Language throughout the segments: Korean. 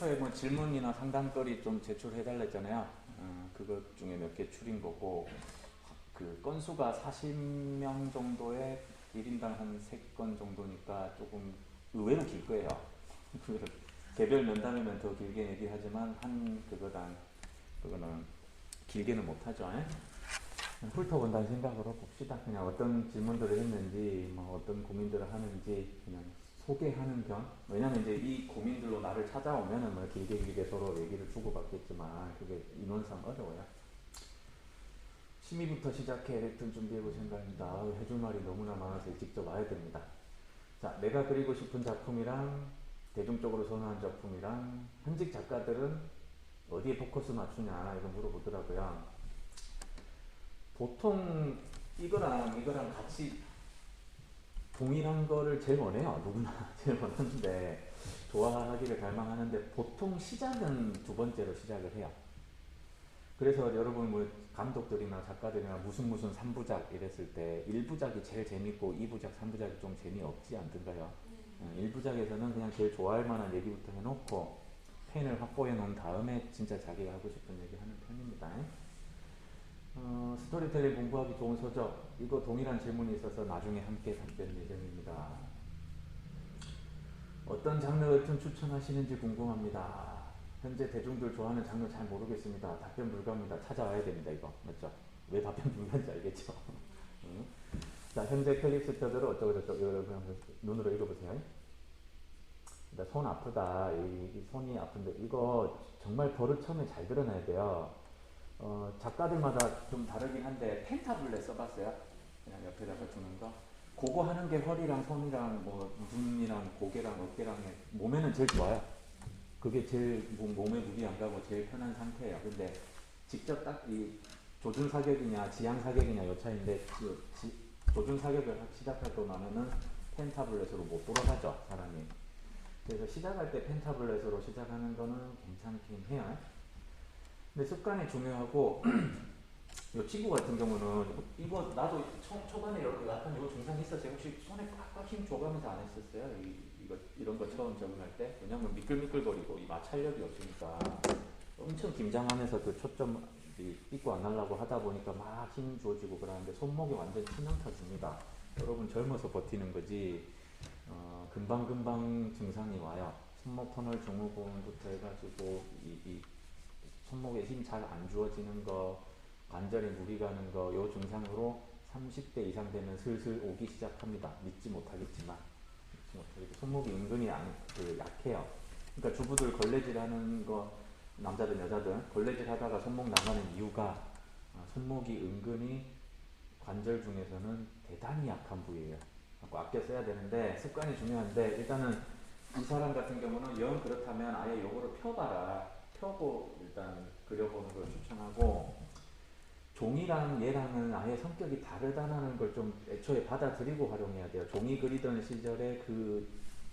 네, 뭐 질문이나 상담거리 좀 제출해달라 했잖아요. 어, 그것 중에 몇개 추린 거고 그 건수가 40명 정도에 1인당 한 3건 정도니까 조금 의외로 길 거예요. 개별 면담이면 더 길게 얘기하지만 한 그거당 그거는 길게는 못하죠. 예? 훑어본다는 생각으로 봅시다. 그냥 어떤 질문들을 했는지, 뭐 어떤 고민들을 하는지 그냥 소개하는 겸. 왜냐면 이제 이 고민들로 나를 찾아오면은 뭐 길게 길게 서로 얘기를 주고받겠지만 그게 인원상 어려워요. 취미부터 시작해 레슨 준비해 볼 생각입니다. 해줄 말이 너무나 많아서 직접 와야 됩니다. 자, 내가 그리고 싶은 작품이랑 대중적으로 선호한 작품이랑 현직 작가들은 어디에 포커스 맞추냐 이거 물어보더라고요. 보통 이거랑 이거랑 같이 동일한 거를 제일 원해요. 누구나 제일 원하는데 좋아하기를 갈망하는데 보통 시작은 두 번째로 시작을 해요. 그래서 여러분 뭐 감독들이나 작가들이나 무슨 무슨 3부작 이랬을 때 1부작이 제일 재밌고 2부작, 3부작이 좀 재미없지 않던가요? 어, 1부작에서는 그냥 제일 좋아할 만한 얘기부터 해놓고 팬을 확보해 놓은 다음에 진짜 자기가 하고 싶은 얘기 하는 편입니다. 어, 스토리텔링 공부하기 좋은 서적 이거 동일한 질문이 있어서 나중에 함께 답변 예정입니다. 어떤 장르 웹툰 추천하시는지 궁금합니다. 현재 대중들 좋아하는 장르 잘 모르겠습니다. 답변 불가합니다. 찾아와야 됩니다. 이거 맞죠? 왜 답변 불가인지 알겠죠? 응? 자 현재 클릭스터들은 어쩌고 저쩌고 여러분 눈으로 읽어보세요. 나손 아프다. 이, 이 손이 아픈데 이거 정말 버릇 처음에 잘 드러나야 돼요. 어, 작가들마다 좀 다르긴 한데 펜타블렛 써봤어요? 그냥 옆에다가 두는 거. 그거 하는 게 허리랑 손이랑 뭐 눈이랑 고개랑 어깨랑 몸에는 제일 좋아요. 그게 제일 몸- 몸에 무리 안 가고 제일 편한 상태예요. 근데 직접 딱 이 조준 사격이냐 지향 사격이냐 요 차이인데 그 지- 조준 사격을 시작하고 나면은 펜타블렛으로 못 돌아가죠 사람이. 그래서 시작할 때 펜타블렛으로 시작하는 거는 괜찮긴 해요. 근데 습관이 중요하고 이 친구 같은 경우는 이거 나도 초, 초반에 이렇게 약간 이거 증상이 있었어요. 혹시 손에 꽉꽉 힘 줘가면서 안 했었어요? 이, 이거 이런 거 처음 적응할 때? 왜냐면 미끌미끌거리고 이 마찰력이 없으니까 엄청 긴장하면서 그 초점 삐고 안 하려고 하다 보니까 막힘 주어지고 그러는데 손목이 완전 치명 타집니다. 여러분 젊어서 버티는 거지 어, 금방금방 증상이 와요. 손목 터널 증후군부터 해가지고 이, 이 손목에 힘 잘 안 주어지는 거, 관절에 무리 가는 거, 요 증상으로 30대 이상 되면 슬슬 오기 시작합니다. 믿지 못하겠지만. 믿지 못하겠지만. 손목이 은근히 안, 그 약해요. 그러니까 주부들 걸레질 하는 거, 남자든 여자든 걸레질 하다가 손목 나가는 이유가 아, 손목이 은근히 관절 중에서는 대단히 약한 부위예요. 아껴 써야 되는데 습관이 중요한데 일단은 이 사람 같은 경우는 영 그렇다면 아예 요거를 펴봐라. 펴고 일단 그려보는 걸 추천하고 종이랑 얘랑은 아예 성격이 다르다는 걸 좀 애초에 받아들이고 활용해야 돼요. 종이 그리던 시절의 그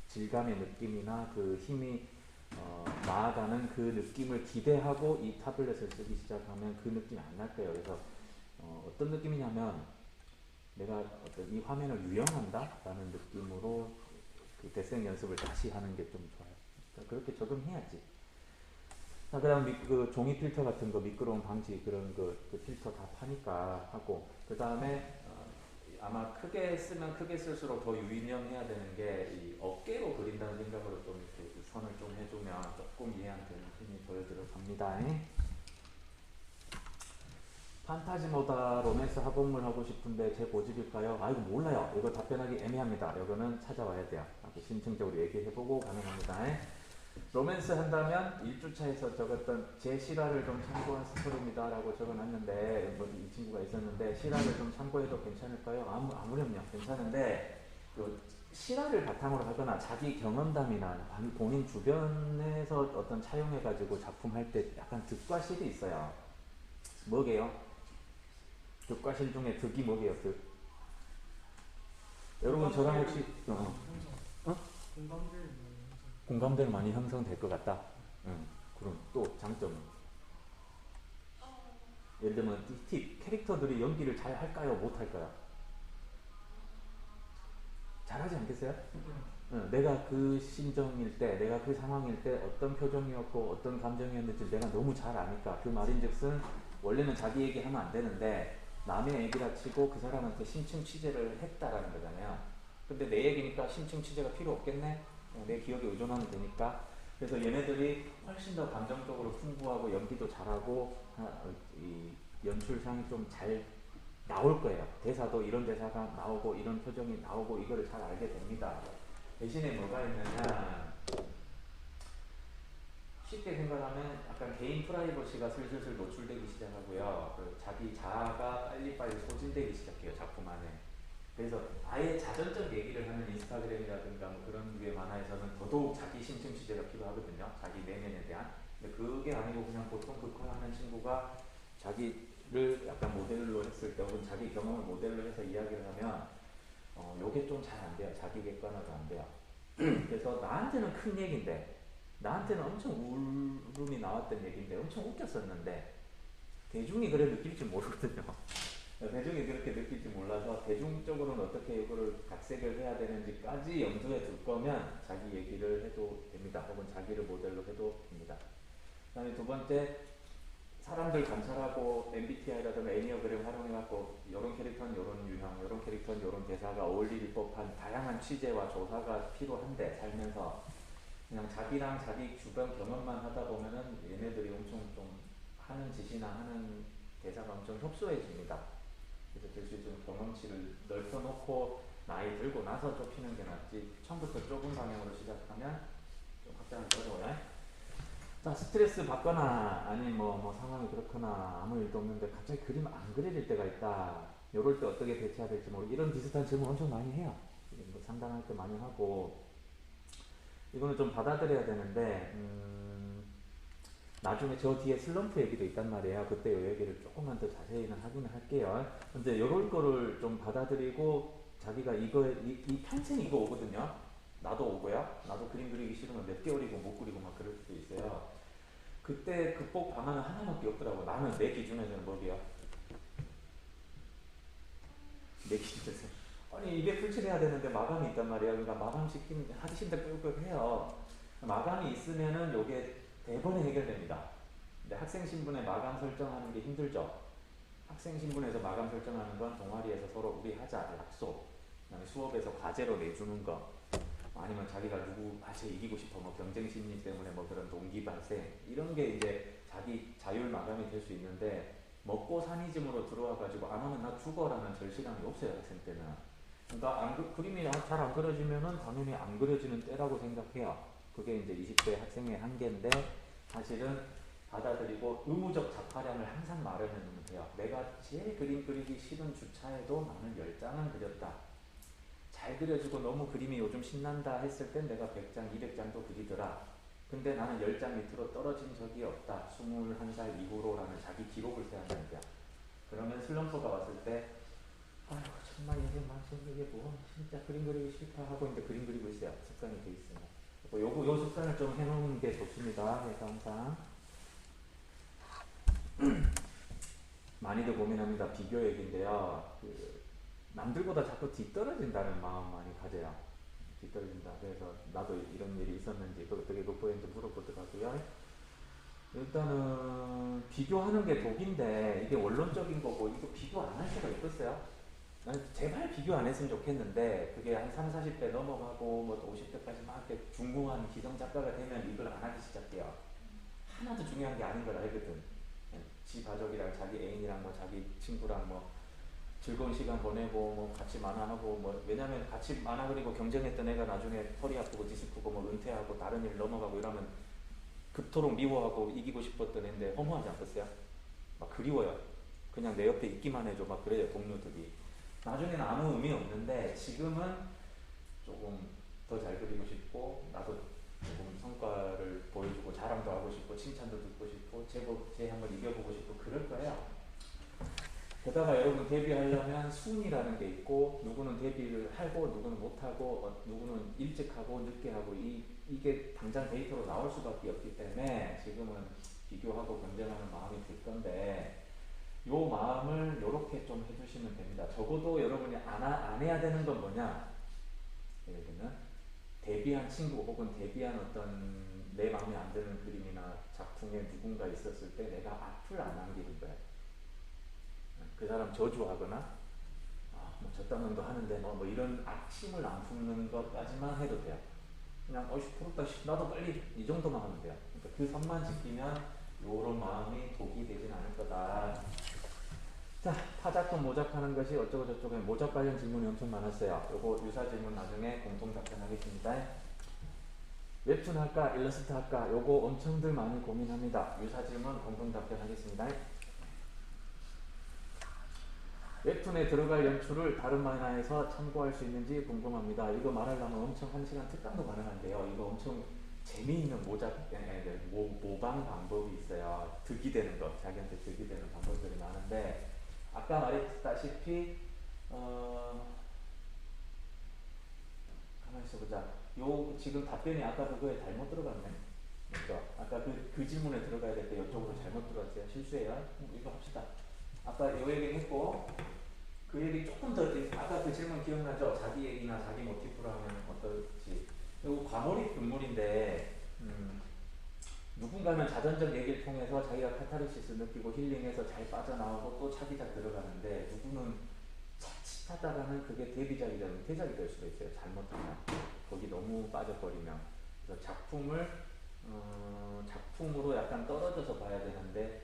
질감의 느낌이나 그 힘이 어, 나아가는 그 느낌을 기대하고 이 타블렛을 쓰기 시작하면 그 느낌이 안 날 거예요. 그래서 어, 어떤 느낌이냐면 내가 어떤 이 화면을 유영한다 라는 느낌으로 그 대생 연습을 다시 하는 게 좀 좋아요. 그러니까 그렇게 적응해야지. 자, 그다음 미, 그 종이 필터 같은 거 미끄러움 방지 그런 그, 그 필터 다 파니까 하고 그 다음에 어, 아마 크게 쓰면 크게 쓸수록 더 유인형해야 되는 게 이 어깨로 그린다는 생각으로 좀 이렇게 그 선을 좀 해주면 조금 이해한테 힘이 보여들어 갑니다. 판타지모다 로맨스 학원물 하고 싶은데 제 고집일까요? 아이고 몰라요. 이거 답변하기 애매합니다. 이거는 찾아와야 돼요. 심층적으로 얘기해보고 가능합니다. 로맨스 한다면 1주차에서 적었던 제 실화를 좀 참고한 스토리입니다 라고 적어놨는데 뭐이 친구가 있었는데 실화를 좀 참고해도 괜찮을까요? 아무 아무렴요 괜찮은데 그 실화를 바탕으로 하거나 자기 경험담이나 본인 주변에서 어떤 차용해가지고 작품 할 때 약간 득과 실이 있어요. 뭐게요? 득과 실 중에 득이 뭐게요? 득? 여러분 저랑 혹시 어, 뭐 공감대는 많이 형성될 것 같다. 응. 그럼 또 장점은? 예를 들면 이 팁, 캐릭터들이 연기를 잘 할까요? 못 할까요? 잘하지 않겠어요? 어, 내가 그 심정일 때, 내가 그 상황일 때 어떤 표정이었고 어떤 감정이었는지 내가 너무 잘 아니까 그 말인즉슨 원래는 자기 얘기하면 안 되는데 남의 얘기라 치고 그 사람한테 심층 취재를 했다라는 거잖아요. 근데 내 얘기니까 심층 취재가 필요 없겠네. 어, 내 기억에 의존하면 되니까. 그래서 얘네들이 훨씬 더 감정적으로 풍부하고 연기도 잘하고 아, 연출상이 좀 잘 나올 거예요. 대사도 이런 대사가 나오고 이런 표정이 나오고 이거를 잘 알게 됩니다. 대신에 뭐가 있느냐 쉽게 생각하면 약간 개인 프라이버시가 슬슬슬 노출되기 시작하고요. 그 자기 자아가 빨리빨리 소진되기 시작해요. 작품 안에. 그래서 아예 자전적 얘기를 하는 인스타그램이라든가 뭐 그런 류의 만화에서는 더더욱 자기 심층 취재가 필요하거든요. 자기 내면에 대한. 근데 그게 아니고 그냥 보통 극화하는 친구가 자기를 약간 모델로 했을 때 혹은 자기 경험을 모델로 해서 이야기를 하면 어, 요게 좀 잘 안 돼요. 자기 객관화가 안 돼요. 그래서 나한테는 큰 얘기인데 나한테는 엄청 울음이 나왔던 얘기인데 엄청 웃겼었는데 대중이 그래 느낄지 모르거든요. 대중이 그렇게 느낄지 몰라서 대중적으로는 어떻게 이거를 각색을 해야 되는지까지 염두에 둘 거면 자기 얘기를 해도 됩니다. 혹은 자기를 모델로 해도 됩니다. 그 다음에 두 번째 사람들 관찰하고 MBTI라든가 애니어그램 활용해갖고 이런 캐릭터는 이런 유형, 이런 캐릭터는 이런 대사가 어울릴 법한 다양한 취재와 조사가 필요한데 살면서 그냥 자기랑 자기 주변 경험만 하다 보면은 얘네들이 엄청 좀 하는 짓이나 하는 대사가 엄청 협소해집니다. 그래서 될수 있으면 경험치를 넓혀놓고 나이 들고 나서 좁히는 게 낫지 처음부터 좁은 방향으로 시작하면 좀 확장하기 어려워요. 자, 스트레스 받거나 아니면 뭐, 뭐 상황이 그렇거나 아무 일도 없는데 갑자기 그림 안 그려질 때가 있다. 이럴 때 어떻게 대처해야 될지 모르고 이런 비슷한 질문 엄청 많이 해요. 뭐 상담할 때 많이 하고 이거는 좀 받아들여야 되는데 음, 나중에 저 뒤에 슬럼프 얘기도 있단 말이에요. 그때 이 얘기를 조금만 더 자세히는 하기는 할게요. 근데 이럴 거를 좀 받아들이고 자기가 이거 이, 이 평생 이거 오거든요. 나도 오고요. 나도 그림 그리기 싫으면 몇 개월이고 못 그리고 막 그럴 수도 있어요. 그때 극복 방안은 하나밖에 없더라고. 나는 내 기준에서는 뭐게요? 내 기준에서 아니 이게 풀칠해야 되는데 마감이 있단 말이야. 그러니까 마감 하기 싫다 끄끄 해요. 마감이 있으면은 요게 대번에 해결됩니다. 근데 학생 신분에 마감 설정하는 게 힘들죠. 학생 신분에서 마감 설정하는 건 동아리에서 서로 우리 하자 약속. 그다음에 수업에서 과제로 내주는 거. 아니면 자기가 누구 한테 이기고 싶어 뭐 경쟁 심리 때문에 뭐 그런 동기 발생 이런 게 이제 자기 자율 마감이 될 수 있는데 먹고 사니즘으로 들어와 가지고 안 하면 나 죽어라는 절실함이 없어요 학생 때는 그러니까 안, 그림이 잘 안 그려지면은 당연히 안 그려지는 때라고 생각해요 그게 이제 20대 학생의 한계인데 사실은 받아들이고 의무적 작화량을 항상 마련해 놓으면 돼요 내가 제일 그림 그리기 싫은 주차에도 나는 10장은 그렸다 잘 그려지고 너무 그림이 요즘 신난다 했을 땐 내가 100장, 200장도 그리더라. 근데 나는 10장 밑으로 떨어진 적이 없다. 21살 이후로라는 자기 기록을 세운다는 거야. 그러면 슬럼프가 왔을 때 아휴 정말 이게 마치 이게 뭐 진짜 그림 그리기 싫다 하고 이제 그림 그리고 있어요. 습관이 돼 있으면. 요거 요 습관을 좀 해놓는 게 좋습니다. 그래서 항상 많이들 고민합니다. 비교 얘기인데요. 그 남들보다 자꾸 뒤떨어진다는 마음 많이 가져요. 뒤떨어진다. 그래서 나도 이런 일이 있었는지 어떻게 극복했는지 물어보더라고요. 일단은 비교하는 게 독인데 이게 원론적인 거고 이거 비교 안 할 수가 있겠어요? 난 제발 비교 안 했으면 좋겠는데 그게 한 3, 40대 넘어가고 뭐 50대까지 막 이렇게 중궁한 기성 작가가 되면 이걸 안 하기 시작해요. 하나도 중요한 게 아닌 걸 알거든. 지 가족이랑 자기 애인이랑 뭐 자기 친구랑 뭐 즐거운 시간 보내고 뭐 같이 만화하고 뭐 왜냐면 같이 만화 그리고 경쟁했던 애가 나중에 허리 아프고 디스크고 뭐 은퇴하고 다른 일 넘어가고 이러면 그토록 미워하고 이기고 싶었던 애인데 허무하지 않겠어요? 막 그리워요. 그냥 내 옆에 있기만 해줘 막 그래요 동료들이. 나중에는 아무 의미 없는데 지금은 조금 더 잘 그리고 싶고 나도 조금 성과를 보여주고 자랑도 하고 싶고 칭찬도 듣고 싶고 제법 제 한번 이겨보고 싶고 그럴 거예요. 게다가 여러분 데뷔하려면 순이라는 게 있고 누구는 데뷔를 하고 누구는 못하고 어, 누구는 일찍 하고 늦게 하고 이, 이게 당장 데이터로 나올 수밖에 없기 때문에 지금은 비교하고 경쟁하는 마음이 들 건데 요 마음을 이렇게 좀 해주시면 됩니다. 적어도 여러분이 안, 하, 안 해야 되는 건 뭐냐? 예를 들면 데뷔한 친구 혹은 데뷔한 어떤 내 마음에 안 드는 그림이나 작품에 누군가 있었을 때 내가 악플 안 남기는 거야. 그 사람 저주하거나 아, 뭐 저딴 놈도 하는데 뭐, 뭐 이런 악심을 안 품는 것까지만 해도 돼요. 그냥 어이씨 부럽다 씨, 나도 빨리 이 정도만 하면 돼요. 그러니까 그 선만 지키면 요런 마음이 독이 되진 않을 거다. 자, 타작도 모작하는 것이 어쩌고 저쩌고 모작 관련 질문이 엄청 많았어요. 요거 유사 질문 나중에 공통 답변하겠습니다. 웹툰 할까, 일러스트 할까, 요거 엄청들 많이 고민합니다. 유사 질문 공통 답변하겠습니다. 웹툰에 들어갈 연출을 다른 만화에서 참고할 수 있는지 궁금합니다. 이거 말하려면 엄청 한 시간 특강도 가능한데요. 이거 엄청 재미있는 모작, 에, 에, 모, 모방 방법이 있어요. 득이 되는 것, 자기한테 득이 되는 방법들이 많은데, 아까 말했다시피, 어, 가만히 있어보자. 요, 지금 답변이 아까 그거에 잘못 들어갔네. 그죠? 아까 그, 그 질문에 들어가야 될 때 이쪽으로 잘못 들어갔어요. 실수해요. 음, 이거 합시다. 아까 요 얘기 했고, 그 얘기 조금 더, 아까 그 질문 기억나죠? 자기 얘기나 자기 모티프로 하면 어떨지. 이거 과몰입 금물인데, 음, 누군가는 자전적 얘기를 통해서 자기가 카타르시스 느끼고 힐링해서 잘 빠져나오고 또 차기작 들어가는데, 누구는 자칫하다가는 그게 데뷔작이 되면 대작이 될 수도 있어요. 잘못하면. 거기 너무 빠져버리면. 그래서 작품을, 어, 작품으로 약간 떨어져서 봐야 되는데,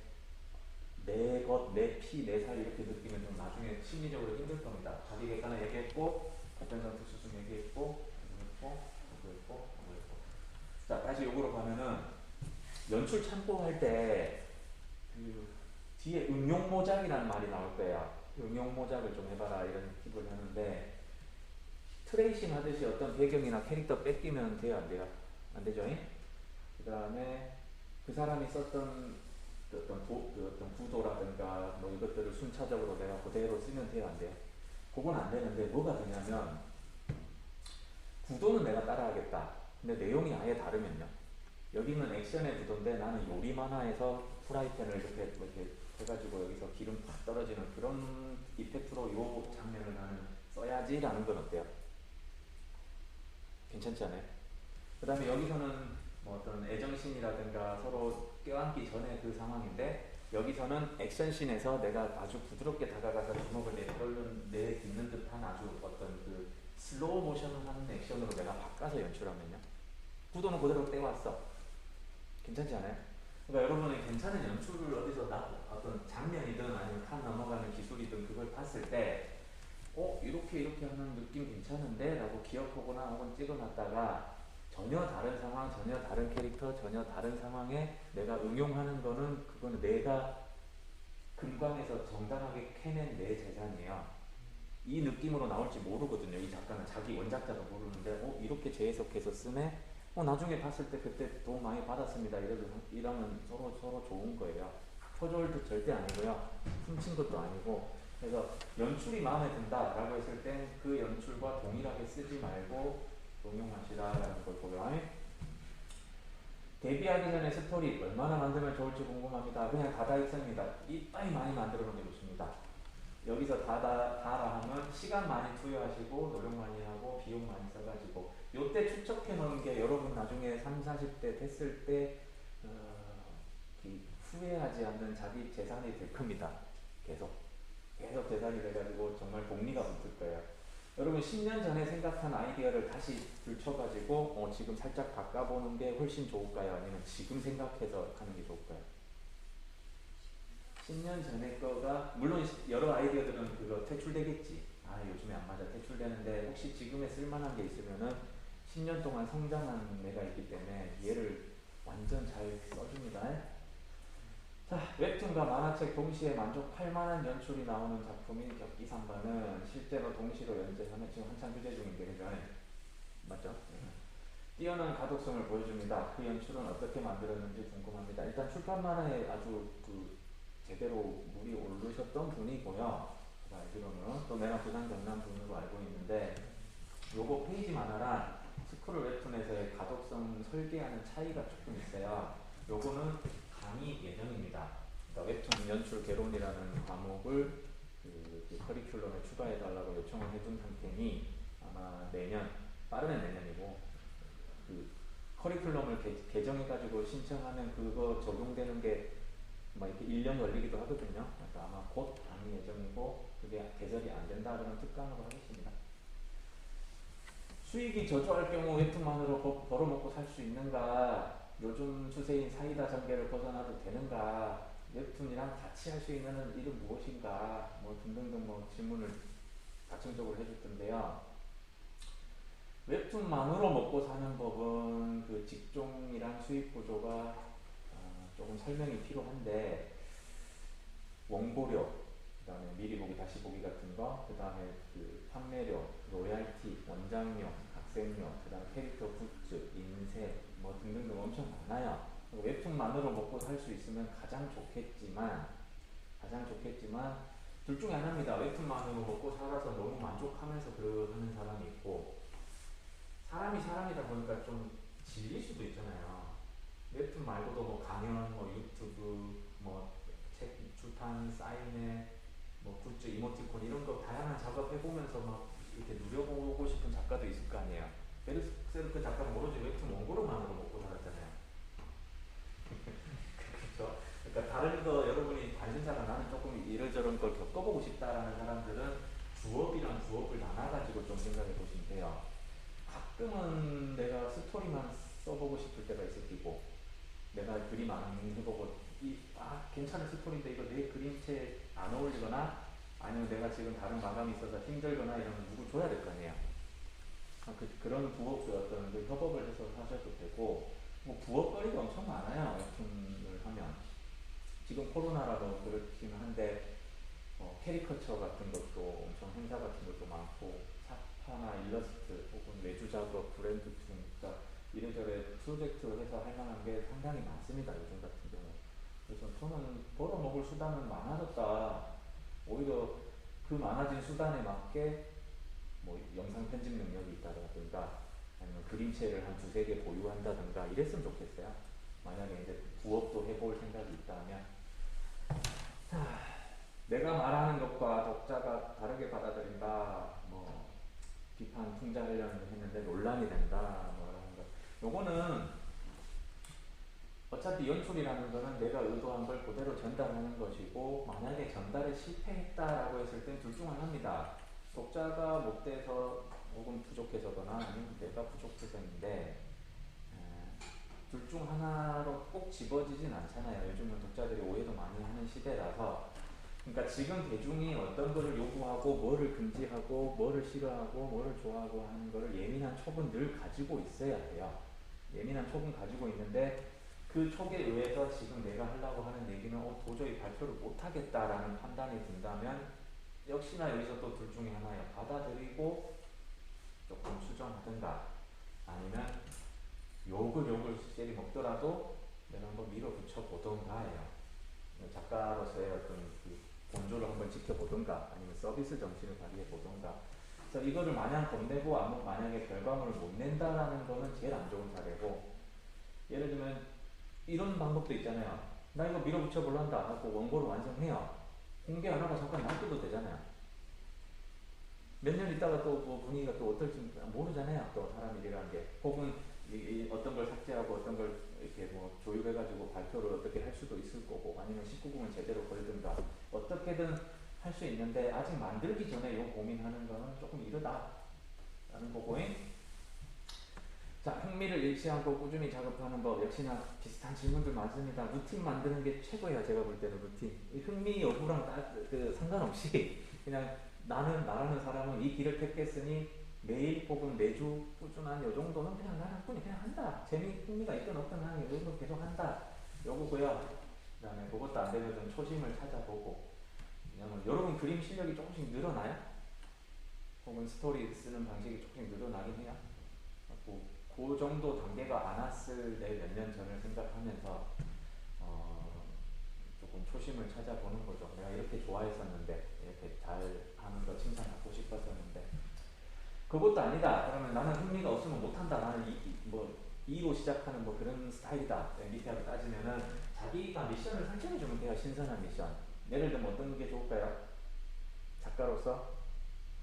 내 것, 내 피, 내 살 이렇게 느끼면 좀 나중에 심리적으로 힘들 겁니다. 자기 객관화 얘기했고, 보편성 특수성 얘기했고, 이거 했고, 이거 했고, 이거 했고. 자, 다시 요거로 가면은, 연출 참고할 때, 그, 뒤에 응용 모작이라는 말이 나올 거예요. 응용 모작을 좀 해봐라, 이런 팁을 하는데, 트레이싱 하듯이 어떤 배경이나 캐릭터 뺏기면 돼요, 안 돼요? 안 되죠? 그 다음에, 그 사람이 썼던 그 어떤, 도, 그 어떤 구도라든가 뭐 이것들을 순차적으로 내가 그대로 쓰면 돼요, 안 돼요? 그건 안 되는데 뭐가 되냐면 구도는 내가 따라하겠다. 근데 내용이 아예 다르면요. 여기는 액션의 구도인데 나는 요리 만화에서 프라이팬을 이렇게 이렇게 해가지고 여기서 기름 팍 떨어지는 그런 이펙트로 요 장면을 나는 써야지라는 건 어때요? 괜찮지 않아요? 그 다음에 여기서는 뭐 어떤 애정씬이라든가 서로 껴안기 전에 그 상황인데 여기서는 액션씬에서 내가 아주 부드럽게 다가가서 주먹을 내떨는 내딛는 듯한 아주 어떤 그 슬로우 모션을 하는 액션으로 내가 바꿔서 연출하면요 구도는 그대로 떼왔어 괜찮지 않아요? 그러니까 여러분이 괜찮은 연출을 어디서 나 어떤 장면이든 아니면 칸 넘어가는 기술이든 그걸 봤을 때 어? 이렇게 이렇게 하는 느낌 괜찮은데? 라고 기억하거나 혹은 찍어놨다가 전혀 다른 상황, 전혀 다른 캐릭터, 전혀 다른 상황에 내가 응용하는 거는 그거는 내가 금광에서 정당하게 캐낸 내 재산이에요. 이 느낌으로 나올지 모르거든요. 이 작가는 자기 원작자도 모르는데, 어 이렇게 재해석해서 쓰네. 어 나중에 봤을 때 그때 도움 많이 받았습니다. 이러면 이러면 서로 서로 좋은 거예요. 표절도 절대 아니고요. 훔친 것도 아니고. 그래서 연출이 마음에 든다라고 했을 땐 그 연출과 동일하게 쓰지 말고 응용하시라라는 걸 보고요. 데뷔하기 전에 스토리 얼마나 만들면 좋을지 궁금합니다. 그냥 다다익선입니다. 이빨이 많이 만들어 놓은 게 좋습니다. 여기서 다다, 다라 하면 시간 많이 투여하시고 노력 많이 하고 비용 많이 써가지고 요때 축적해 놓은 게 여러분 나중에 3, 40대 됐을 때 어, 후회하지 않는 자기 재산이 될 겁니다. 계속 계속 재산이 돼가지고 정말 복리가 붙을 거예요. 여러분 10년 전에 생각한 아이디어를 다시 들춰가지고 어, 지금 살짝 바꿔보는 게 훨씬 좋을까요? 아니면 지금 생각해서 하는 게 좋을까요? 10년 전에 거가 물론 여러 아이디어들은 그거 퇴출되겠지. 아 요즘에 안 맞아 퇴출되는데 혹시 지금에 쓸만한 게 있으면은 10년 동안 성장한 내가 있기 때문에 얘를 완전 잘 써줍니다. 자, 웹툰과 만화책 동시에 만족할 만한 연출이 나오는 작품인 격기 3반은 실제로 동시로 연재하는 지금 한창 휴재 중인데 그죠? 맞죠? 네. 뛰어난 가독성을 보여줍니다. 그 연출은 어떻게 만들었는지 궁금합니다. 일단 출판 만화에 아주 그 제대로 물이 오르셨던 분이고요. 제가 알기로는 또 내가 부산 경남 분으로 알고 있는데 요거 페이지 만화랑 스크롤 웹툰에서의 가독성 설계하는 차이가 조금 있어요. 요거는 강의 예정입니다. 그러니까 웹툰 연출 개론이라는 과목을 그, 그 커리큘럼에 추가해달라고 요청을 해둔 상태니 아마 내년, 빠르면 내년이고 커리큘럼을 개, 개정해가지고 신청하면 그거 적용되는 게뭐 이렇게 1년 걸리기도 하거든요. 그러니까 아마 곧당 예정이고 그게 개설이 안 된다 그러면 특강으로 하겠습니다. 수익이 저조할 경우 웹툰만으로 버- 벌어먹고 살 수 있는가? 요즘 추세인 사이다 전개를 벗어나도 되는가? 웹툰이랑 같이 할 수 있는 일은 무엇인가? 뭐 등등등 뭐 질문을 다층적으로 해줄 텐데요. 웹툰만으로 먹고 사는 법은 그 직종이랑 수익 구조가 어, 조금 설명이 필요한데 원고료, 그 다음에 미리 보기 다시 보기 같은 거, 그 다음에 그 판매료, 로 얄티, 원장료, 학생료, 그다음에 캐릭터 굿즈, 인쇄 뭐 등등등 엄청 많아요. 웹툰만으로 먹고 살 수 있으면 가장 좋겠지만 가장 좋겠지만 둘 중에 하나입니다. 웹툰만으로 먹고 살아서 너무 만족하면서 그 하는 사람이 있고 사람이 사람이다 보니까 좀 질릴 수도 있잖아요. 웹툰 말고도 뭐 강연, 뭐 유튜브, 뭐 책, 주탄, 사인회, 뭐 굿즈, 이모티콘 이런 거 다양한 작업 해보면서 막 이렇게 누려보고 싶은 작가도 있을 거 아니에요. 베르세르크 그 작가는 모르지 웹툰 원고로만으로 먹고 살았잖아요. 그렇죠. 그러니까 다른 거 여러분이 관심사가 나는 조금 이런저런 걸 겪어보고 싶다라는 사람들은 주업이랑 부업을 나눠가지고 좀 생각해 보시면 돼요. 가끔은 내가 스토리만 써보고 싶을 때가 있을 테고 내가 그림 안 해보고 이, 아 괜찮은 스토리인데 이거 내 그림체에 안 어울리거나 아니면 내가 지금 다른 마감이 있어서 힘들거나 이러면 누구 줘야 될 거 아니에요. 아, 그, 그런 부업도 어떤 그 협업을 해서 하셔도 되고 뭐 부업거리가 엄청 많아요. 웹툰을 하면 지금 코로나라도 그렇긴 한데 어, 캐리커처 같은 것도 엄청 행사 같은 것도 많고 사파나 일러스트 혹은 외주 작업, 브랜드 툰 그러니까 이래저래 프로젝트 해서 할 만한 게 상당히 많습니다. 요즘 같은 경우. 그래서 저는 벌어먹을 수단은 많아졌다. 오히려 그 많아진 수단에 맞게 뭐 영상 편집 능력이 있다든가 아니면 그림체를 한 두세 개 보유한다든가 이랬으면 좋겠어요. 만약에 이제 부업도 해볼 생각이 있다면 자, 내가 말하는 것과 독자가 다르게 받아들인다. 뭐 비판 풍자하려고 했는데 논란이 된다. 뭐라는 거. 요거는 어차피 연출이라는 거는 내가 의도한 걸 그대로 전달하는 것이고 만약에 전달에 실패했다라고 했을 땐 둘 중 하나입니다. 독자가 못 돼서 혹은 부족해서거나 아니면 내가 부족해서인데 둘 중 하나로 꼭 집어지진 않잖아요. 요즘은 독자들이 오해도 많이 하는 시대라서 그러니까 지금 대중이 어떤 거를 요구하고 뭐를 금지하고 뭐를 싫어하고 뭐를 좋아하고 하는 거를 예민한 촉은 늘 가지고 있어야 돼요. 예민한 촉은 가지고 있는데 그 촉에 의해서 지금 내가 하려고 하는 얘기는 어, 도저히 발표를 못하겠다라는 판단이 든다면 역시나 여기서 또 둘 중에 하나예요. 받아들이고 조금 수정하든가 아니면 욕을 욕을 세리 먹더라도 내가 한번 밀어붙여 보던가예요. 작가로서의 어떤 그 본조를 한번 지켜보던가 아니면 서비스 정신을 발휘해 보던가 그래서 이거를 마냥 겁내고 아무 만약에 결과물을 못 낸다라는 거는 제일 안 좋은 사례고 예를 들면 이런 방법도 있잖아요. 나 이거 밀어붙여 볼란다 하고 원고를 완성해요. 공개 안 하고 잠깐 놔둬도 되잖아요. 몇 년 있다가 또 뭐 분위기가 또 어떨지 모르잖아요. 또 사람 일이라는 게. 혹은 이, 이 어떤 걸 삭제하고 어떤 걸 이렇게 뭐 조율해가지고 발표를 어떻게 할 수도 있을 거고 아니면 19금을 제대로 걸든가 어떻게든 할 수 있는데 아직 만들기 전에 요 고민하는 거는 조금 이르다. 라는 거고잉. 자, 흥미를 않고 꾸준히 작업하는 법 역시나 비슷한 질문들 많습니다. 루틴 만드는 게 최고예요. 제가 볼 때는 루틴. 이 흥미 여부랑 다, 그 상관없이 그냥 나는 나라는 사람은 이 길을 택했으니 매일 혹은 매주 꾸준한 요 정도는 그냥 나는 뿐이 그냥 한다. 재미 흥미가 있든 없든 하는 게 이거 계속 한다. 요거고요. 그다음에 그것도 안 되면 좀 초심을 찾아보고. 왜냐면 여러분 그림 실력이 조금씩 늘어나요? 혹은 스토리 쓰는 방식이 조금씩 늘어나긴 해요. 그, 그 정도 단계가 안 왔을 때 몇 년 전을 생각하면서 어, 조금 초심을 찾아보는 거죠. 내가 이렇게 좋아했었는데 이렇게 잘 하는 거 칭찬받고 싶었었는데 그것도 아니다. 그러면 나는 흥미가 없으면 못한다. 나는 이, 이, 뭐 2로 시작하는 뭐 그런 스타일이다. MBTI로 따지면은 자기가 미션을 설정해 주면 돼요. 신선한 미션. 예를 들면 어떤 게 좋을까요? 작가로서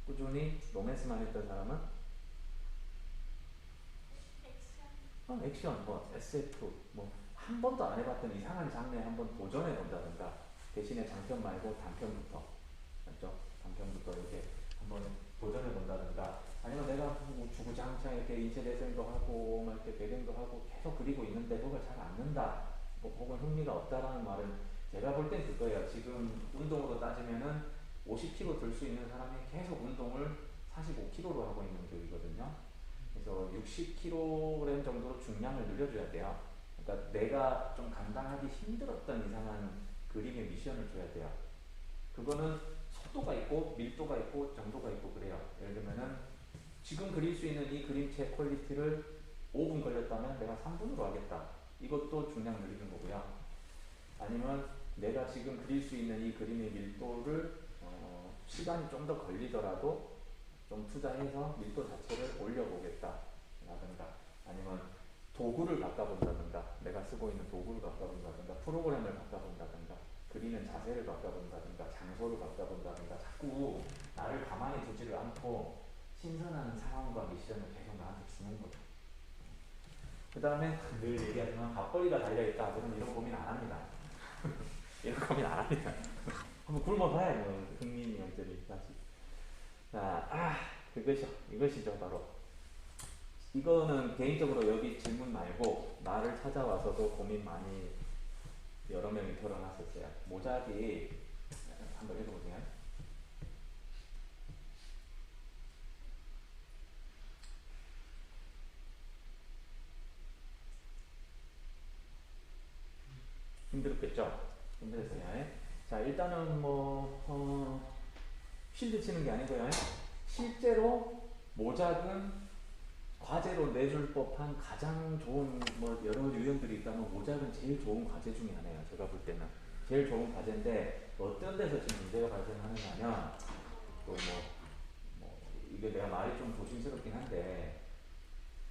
꾸준히 로맨스만 했던 사람은 액션 뭐 SF, 뭐 한 번도 안 해봤던 이상한 장르에 한번 도전해 본다든가 대신에 장편 말고 단편부터 맞죠? 단편부터 이렇게 한번 도전해 본다든가 아니면 내가 뭐 주구장창 이렇게 인체 재생도 하고 막 이렇게 배경도 하고 계속 그리고 있는데 그걸 잘 안 는다 뭐 혹은 흥미가 없다라는 말은 제가 볼 땐 그거예요. 지금 운동으로 따지면은 50kg 들 수 있는 사람이 계속 운동을 45kg로 하고 있는 격이거든요. 그래서 60kg 정도로 중량을 늘려줘야 돼요. 그러니까 내가 좀 감당하기 힘들었던 이상한 그림의 미션을 줘야 돼요. 그거는 속도가 있고 밀도가 있고 정도가 있고 그래요. 예를 들면은 지금 그릴 수 있는 이 그림체 퀄리티를 5분 걸렸다면 내가 3분으로 하겠다. 이것도 중량 늘리는 거고요. 아니면 내가 지금 그릴 수 있는 이 그림의 밀도를 어, 시간이 좀 더 걸리더라도 좀 투자해서 밀도 자체를 올려보겠다. 라든가 아니면 도구를 바꿔본다든가 내가 쓰고 있는 도구를 바꿔본다든가 프로그램을 바꿔본다든가 그리는 자세를 바꿔본다든가 장소를 바꿔본다든가 자꾸 나를 가만히 두지를 않고 신선한 상황과 미션을 계속 나한테 주는 거죠. 그 다음에 늘 얘기하지만 밥벌이가 달려있다. 저는 이런 고민 안 합니다. 이런 고민 안 합니다. 한번 굶어봐야 뭐 흥민이 형들이 다시. 자, 아, 그것이요. 이것이죠, 바로. 이거는 개인적으로 여기 질문 말고 나를 찾아와서도 고민 많이 여러 명이 털어놨었어요. 모작이 한번 읽어보세요. 힘들었겠죠? 힘들었어요. 예? 자, 일단은 뭐, 어, 실드 치는 게 아니고요. 실제로 모작은 과제로 내줄 법한 가장 좋은 뭐 여러 유형들이 있다면 모작은 제일 좋은 과제 중에 하나예요. 제가 볼 때는 제일 좋은 과제인데 어떤 데서 지금 문제가 발생하느냐면 또뭐 뭐 이게 내가 말이 좀 조심스럽긴 한데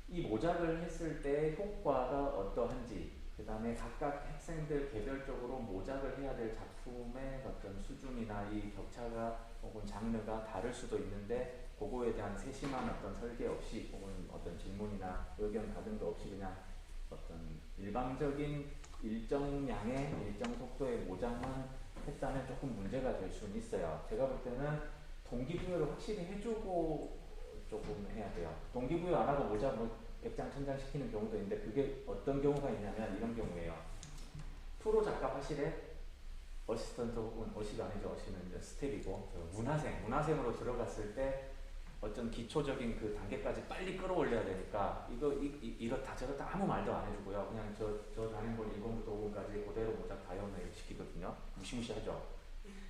이 모작을 했을 때 효과가 어떠한지 그 다음에 각각 학생들 개별적으로 모작을 해야 될 작품의 어떤 수준이나 이 격차가 혹은 장르가 다를 수도 있는데 그거에 대한 세심한 어떤 설계 없이 혹은 어떤 질문이나 의견 다듬도 없이 그냥 어떤 일방적인 일정량의 일정 속도의 모장만 했다면 조금 문제가 될 수는 있어요. 제가 볼 때는 동기부여를 확실히 해주고 조금 해야 돼요. 동기부여 안 하고 모자 뭐 백장 천장 시키는 경우도 있는데 그게 어떤 경우가 있냐면 이런 경우예요. 프로 작가 화실에 어시스턴트 혹은 어시가 아니죠. 어시는 이제 스텝이고 문화생, 문화생으로 들어갔을 때 어떤 기초적인 그 단계까지 빨리 끌어올려야 되니까 이거 이, 이, 이렇다 저렇다 아무 말도 안 해주고요. 그냥 저, 저 다닌 걸 1번부터 5번까지 그대로 모작 다 연을 시키거든요. 무시무시하죠.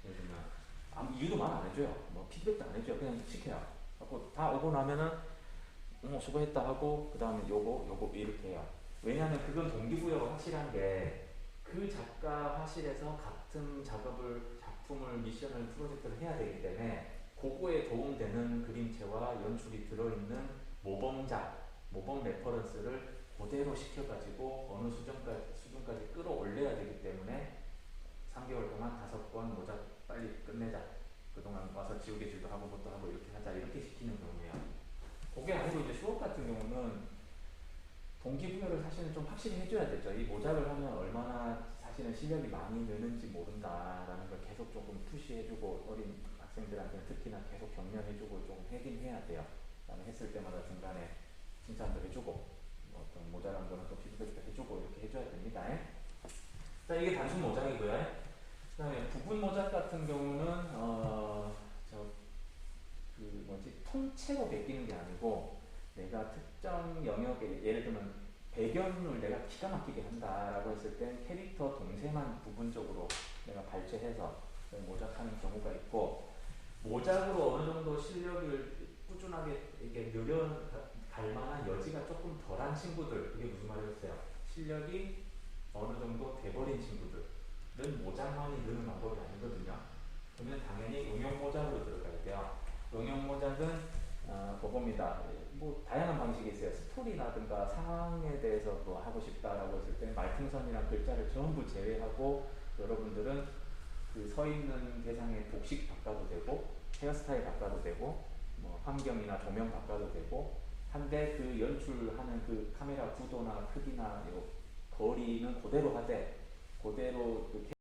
그러면 아무 이유도 말 안 해줘요. 뭐 피드백도 안 해줘요. 그냥 시켜요. 하고 다 오고 나면은 어, 수고했다 하고 그 다음에 요거 요거 이렇게 해요. 왜냐하면 그건 동기부여가 확실한 게 그 작가 화실에서 같은 작업을 작품을 미션을 프로젝트를 해야 되기 때문에 그거에 도움되는 그림체와 연출이 들어있는 모범작, 모범 레퍼런스를 그대로 시켜가지고 어느 수준까지, 수준까지 끌어올려야 되기 때문에 3개월 동안 다섯 번 모작 빨리 끝내자. 그동안 와서 지우개질도 하고 뭣도 하고 이렇게 하자. 이렇게 시키는 경우예요. 그게 아니고 이제 수업 같은 경우는 동기부여를 사실은 좀 확실히 해줘야 되죠. 이 모작을 하면 얼마나 사실은 실력이 많이 느는지 모른다라는 걸 계속 조금 푸시해주고 어린 학생들한테는 특히나 계속 격려해주고 좀 하긴 해야 돼요. 그다음에 했을 때마다 중간에 칭찬도 해주고 뭐 어떤 모자란 거는 또 피드백도 해주고 이렇게 해줘야 됩니다. 자 이게 단순 모작이고요. 그다음에 부분 모작 같은 경우는 어저 그 뭐지 통째로 베끼는 게 아니고 내가 특정 영역에 예를 들면 배경을 내가 기가 막히게 한다라고 했을 땐 캐릭터 동세만 부분적으로 내가 발췌해서 모작하는 경우가 있고 모작으로 어느 정도 실력을 꾸준하게 이게 늘려갈 만한 여지가 조금 덜한 친구들 그게 무슨 말이었어요? 실력이 어느 정도 돼버린 친구들은 모작만이 느는 방법이 아니거든요. 그러면 당연히 응용 모작으로 들어가야 돼요. 응용 모작은 어, 그겁니다. 뭐 다양한 방식이 있어요. 스토리라든가 상황에 대해서 뭐 하고 싶다라고 했을 때 말풍선이랑 글자를 전부 제외하고 여러분들은 그 서 있는 대상의 복식 바꿔도 되고 헤어스타일 바꿔도 되고 뭐 환경이나 조명 바꿔도 되고 한데 그 연출하는 그 카메라 구도나 크기나 요 거리는 그대로 하되 그대로 그